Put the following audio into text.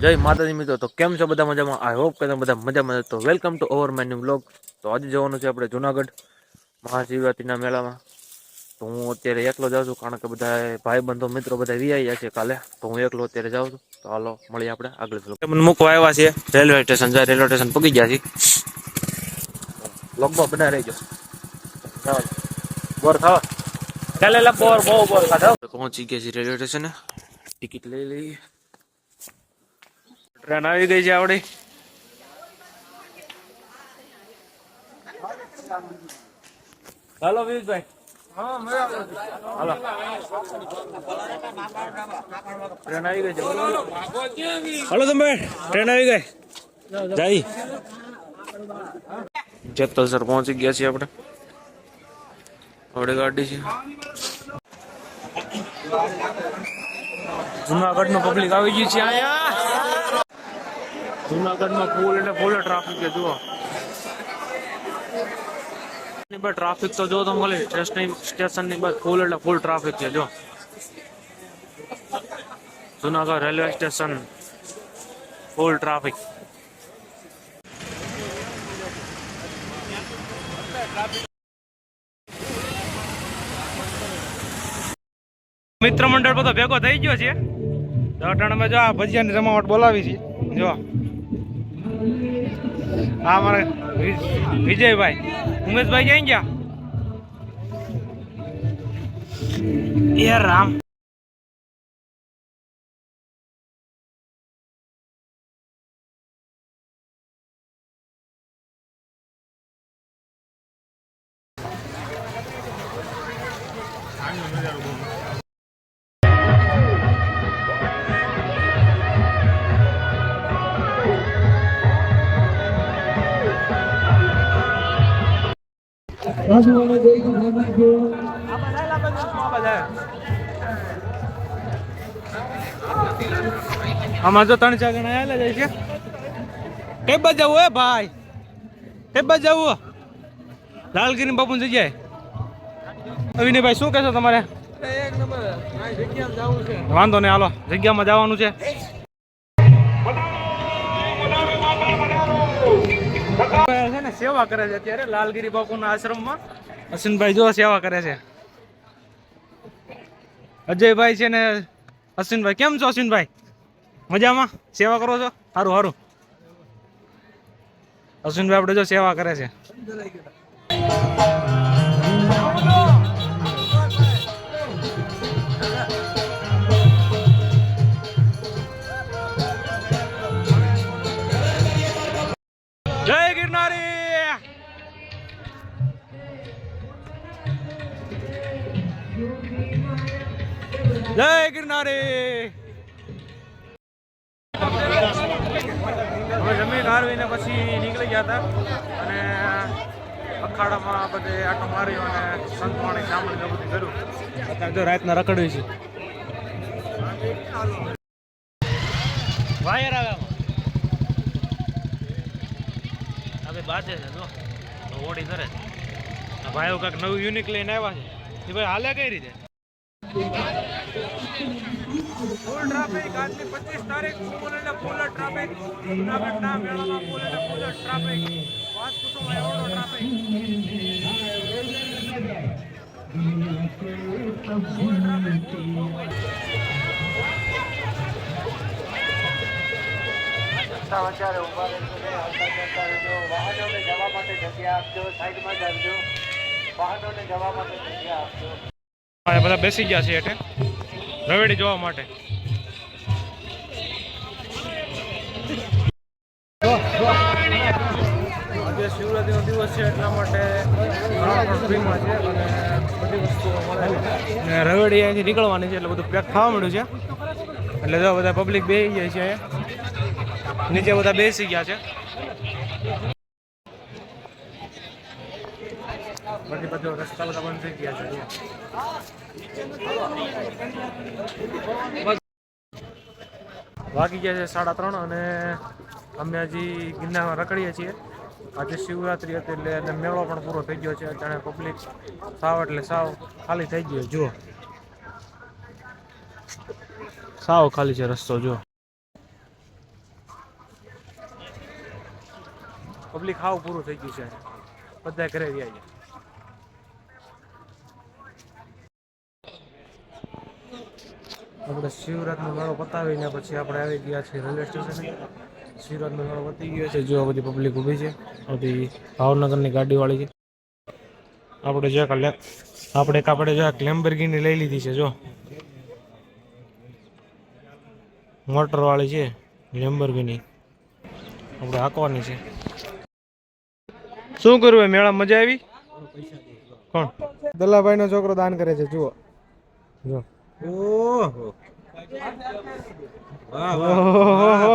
જય માતાજી મિત્રો તો કેમ છો બધા મજામાં? આઈ હોપ કે તમે બધા મજામાં. તો welcome to our my new blog તો આજે જવાનું છે આપણે જુનાગઢ મહાશિવરાત્રિના મેળામાં. તો હું અત્યારે એકલો જાઉં છું કારણ કે બધા ભાઈ બંધો મિત્રો બધા વી ગયા છે કાલે. તો હું એકલો અત્યારે જાઉં છું. તો હાલો મળીએ આપણે આગળ. મને મૂકવા આવ્યા છે. રેલવે સ્ટેશન જાય રેલવે સ્ટેશન પગી ગયા છે. લગભગ બધા રહી ગયો. બોર ખાવા ચાલે બોર બહુ બોર પહોંચી ગયા છે રેલવે સ્ટેશને. ટિકિટ લઈ લઈએ. ટ્રેન આવી ગઈ છે આવડી. હાલો વીરભાઈ હાલો. ગઈ છે. હાલો તમે ટ્રેન આવી ગઈ. જાય. જેતલસર પહોંચી ગયા છીએ આપણે. આવડે ગાડી છે. જુનાગઢનું પબ્લિક આવી ગયું છે અહીંયા. જુનાગઢમાં ફૂલ એટલે ફૂલ ટ્રાફિક છે જુઓ. ટ્રાફિક તો જો તો મળી સ્ટેશન સ્ટેશનની બહાર ફૂલ એટલે ફૂલ ટ્રાફિક છે જો Junagadh railway station full traffic મિત્ર મંડળ બધો ભેગો થઈ ગયો છે? અમે જો આ ભજીયાની જમાવટ બોલાવી છે જો આ અમારે વિજયભાઈ. ઉમેશભાઈ ક્યાં ગયા? એ રામ. આમાં જો ત્રણ ચાર જણા આવેલા જાય છે. બાજુ જવું હે ભાઈ? બાજુ જવું લાલગીરી બાપુ જગ્યાએ અવિનયભાઈ શું કહેશો તમારે? વાંધો નહીં હાલો જગ્યામાં જવાનું છે. છે ને સેવા કરે છે અત્યારે લાલગીરી બાપુના આશ્રમમાં. અશ્વિનભાઈ જો સેવા કરે છે. અજયભાઈ છે ને અશ્વિનભાઈ કેમ છો અશ્વિનભાઈ મજામાં? સેવા કરો છો? સારું સારું અશ્વિનભાઈ આપણે જો સેવા કરે છે. જય ગિરનારી. હવે જમીન હારવીને પછી નીકળી ગયા હતા. અને અખાડામાં બધે આટો માર્યો અને સંતવાણી સાંભળીને બધું કર્યું. અત્યારે જો રાતના રખડવી છે. વાયર આવે હવે બાજે છે જો. ઓડી કરે ભાઈઓ કાંઈક નવું યુનિક લઈને આવ્યા છે. એ ભાઈ હાલે કઈ રીતે? Full traffic. આજની પચીસ તારીખ ફૂલ એટલે ફૂલ ટ્રાફિક. જુનાગઢના મેળામાં ફૂલ એટલે ફૂલ ટ્રાફિક. વાત કુટુંબ એવડો ટ્રાફિક. Full traffic. બધા બેસી ગયા છે એટલે રવેડી જોવા માટે. આજે શિવરાત્રીનો દિવસ છે એટલા માટે રવેડી અહીંથી નીકળવાની છે એટલે બધું પેક થવા મળ્યું છે. એટલે જો બધા પબ્લિક બેસી જાય છે. નીચે બધા બેસી ગયા છે. બાકી બધો રસ્તા બધા બંધ થઈ ગયા છે. વાગી ગયા છે સાડા ત્રણ અને અમે હજી ગિરનારમાં રખડીએ છીએ. આજે શિવરાત્રી હતી એટલે એને મેળો પણ પૂરો થઈ ગયો છે. જાણે પબ્લિક સાવ એટલે સાવ ખાલી થઈ ગયો. જુઓ. સાવ ખાલી છે રસ્તો, જુઓ. પબ્લિક સાવ પૂરું થઈ ગયું છે. બધા ઘરે રહ્યા છે આપણે શિવરાતનો મેળો પતાવીને પછી આપણે આવી ગયા છીએ રેલવે સ્ટેશને. શિવરાતનો મેળો પતી ગયો છે જો આ બધી પબ્લિક ઊભી છે બધી ભાવનગરની ગાડીવાળી છે. આપણે જો કાલે આપણે એક આપણે જો ક્લેમ્બરગીની લઈ લીધી છે જો. મોટરવાળી છે લેમ્બરગીની આપણે હાંકવાની છે. શું કરવું મેળા મજા આવી? કોણ? દલાભાઈ નો છોકરો દાન કરે છે જુઓ. જો. 오. 와, 와. 와.